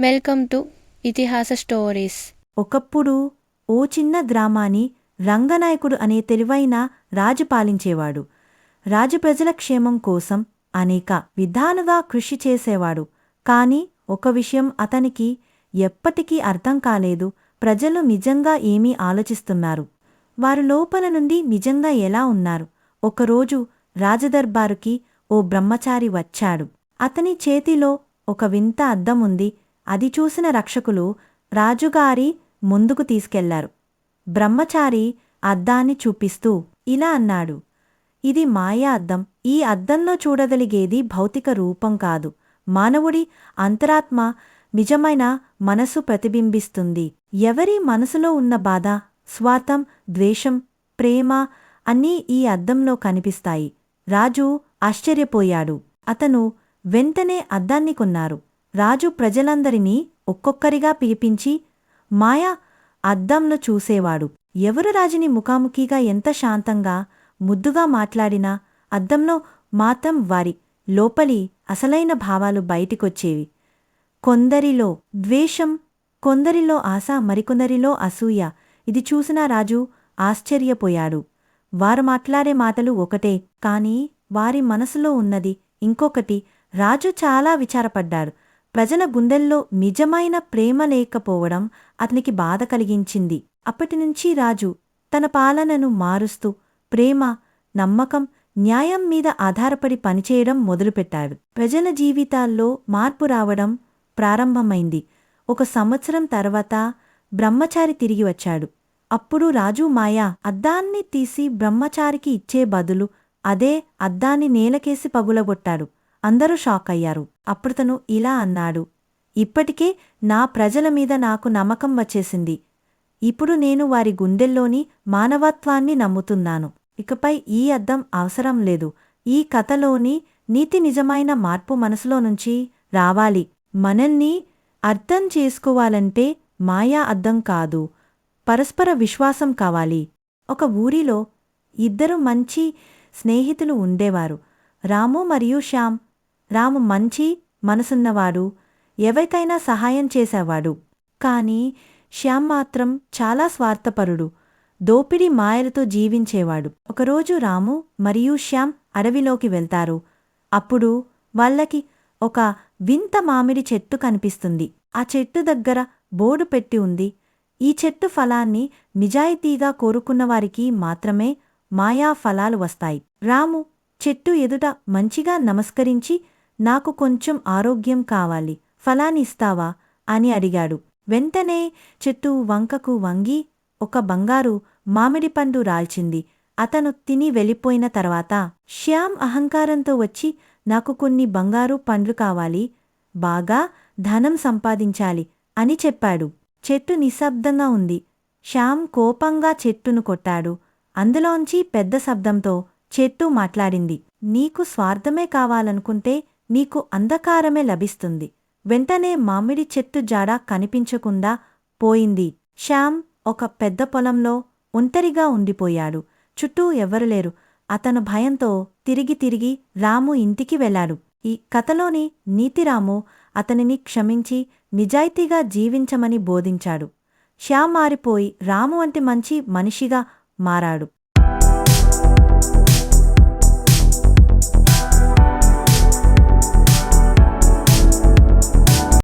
Welcome to ఇతిహాస stories. ఒకప్పుడు ఓ చిన్న గ్రామాన్ని రంగనాయకుడు అనే తెలివైన రాజు పాలించేవాడు. రాజు ప్రజల క్షేమం కోసం అనేక విధాలుగా కృషి చేసేవాడు. కాని ఒక విషయం అతనికి ఎప్పటికీ అర్థం కాలేదు ప్రజలు నిజంగా ఏమీ ఆలోచిస్తున్నారు? వారు లోపల నుండి నిజంగా ఎలా ఉన్నారు? ఒకరోజు రాజదర్బారుకి ఓ బ్రహ్మచారి వచ్చాడు. అతని చేతిలో ఒక వింత అద్దం ఉంది అది చూసిన రక్షకులు రాజుగారి ముందుకు తీసుకెళ్ళారు. బ్రహ్మచారి అద్దాన్ని చూపిస్తూ ఇలా అన్నాడు ఇది మాయా అద్దం. ఈ అద్దంలో చూడగలిగేది భౌతిక రూపం కాదు. మానవుడి అంతరాత్మ నిజమైన మనసు ప్రతిబింబిస్తుంది. ఎవరి మనసులో ఉన్న బాధ స్వార్థం ద్వేషం ప్రేమ అన్నీ ఈ అద్దంలో కనిపిస్తాయి రాజు ఆశ్చర్యపోయాడు. అతను వెంటనే అద్దాన్ని కొన్నారు. రాజు ప్రజలందరినీ ఒక్కొక్కరిగా పిలిపించి మాయా అద్దంలో చూసేవాడు. ఎవరు రాజుని ముఖాముఖిగా ఎంత శాంతంగా ముద్దుగా మాట్లాడినా అద్దంలో మాత్రం వారి లోపలి అసలైన భావాలు బయటికొచ్చేవి. కొందరిలో ద్వేషం కొందరిలో ఆశ మరికొందరిలో అసూయ. ఇది చూసిన రాజు ఆశ్చర్యపోయాడు. వారు మాట్లాడే మాటలు ఒకటే కాని వారి మనసులో ఉన్నది ఇంకొకటి. రాజు చాలా విచారపడ్డాడు. ప్రజల గుండెల్లో నిజమైన ప్రేమ లేకపోవడం అతనికి బాధ కలిగించింది. అప్పటినుంచి రాజు తన పాలనను మారుస్తూ ప్రేమ నమ్మకం న్యాయం మీద ఆధారపడి పనిచేయడం మొదలుపెట్టాడు. ప్రజల జీవితాల్లో మార్పు రావడం ప్రారంభమైంది. ఒక సంవత్సరం తర్వాత బ్రహ్మచారి తిరిగి వచ్చాడు. అప్పుడు రాజు మాయా అద్దాన్ని తీసి బ్రహ్మచారికి ఇచ్చే బదులు అదే అద్దాన్ని నేలకేసి పగులగొట్టాడు. అందరూ షాక్ అయ్యారు అప్పుడుతను ఇలా అన్నాడు. ఇప్పటికే నా ప్రజల మీద నాకు నమ్మకం వచ్చేసింది. ఇప్పుడు నేను వారి గుండెల్లోని మానవత్వాన్ని నమ్ముతున్నాను. ఇకపై ఈ అద్దం అవసరం లేదు. ఈ కథలోని నీతి నిజమైన మార్పు మనసులో నుంచి రావాలి. మనల్ని అర్థం చేసుకోవాలంటే మాయా అద్దం కాదు. పరస్పర విశ్వాసం కావాలి. ఒక ఊరిలో ఇద్దరు మంచి స్నేహితులు ఉండేవారు. రాము మరియు శ్యామ్ రాము మంచి మనసున్నవాడు ఎవరికైనా సహాయం చేసేవాడు. కాని శ్యామ్ మాత్రం చాలా స్వార్థపరుడు దోపిడీ మాయలతో జీవించేవాడు. ఒకరోజు రాము మరియు శ్యామ్ అడవిలోకి వెళ్తారు. అప్పుడు వాళ్ళకి ఒక వింత మామిడి చెట్టు కనిపిస్తుంది. ఆ చెట్టు దగ్గర బోర్డు పెట్టి ఉంది. ఈ చెట్టు ఫలాన్ని నిజాయితీగా కోరుకున్నవారికి మాత్రమే మాయా ఫలాలు వస్తాయి. రాము చెట్టు ఎదుట మంచిగా నమస్కరించి నాకు కొంచెం ఆరోగ్యం కావాలి ఫలానిస్తావా? అని అడిగాడు. వెంటనే చెట్టు వంకకు వంగి ఒక బంగారు మామిడి పండు రాల్చింది. అతను తిని వెళ్ళిపోయిన తర్వాత శ్యామ్ అహంకారంతో వచ్చి నాకు కొన్ని బంగారు పండ్లు కావాలి బాగా ధనం సంపాదించాలి అని చెప్పాడు. చెట్టు నిశ్శబ్దంగా ఉంది. శ్యామ్ కోపంగా చెట్టును కొట్టాడు. అందులోంచి పెద్ద శబ్దంతో చెట్టు మాట్లాడింది. నీకు స్వార్థమే కావాలనుకుంటే నీకు అంధకారమే లభిస్తుంది. వెంటనే మామిడి చెట్టు జాడ కనిపించకుండా పోయింది. శ్యామ్ ఒక పెద్ద పొలంలో ఒంటరిగా ఉండిపోయాడు. చుట్టూ ఎవ్వరులేరు అతను భయంతో తిరిగి తిరిగి రాము ఇంటికి వెళ్ళాడు. ఈ కథలోని నీతిరాము అతనిని క్షమించి నిజాయితీగా జీవించమని బోధించాడు. శ్యామ్ మారిపోయి రాము వంటి మంచి మనిషిగా మారాడు.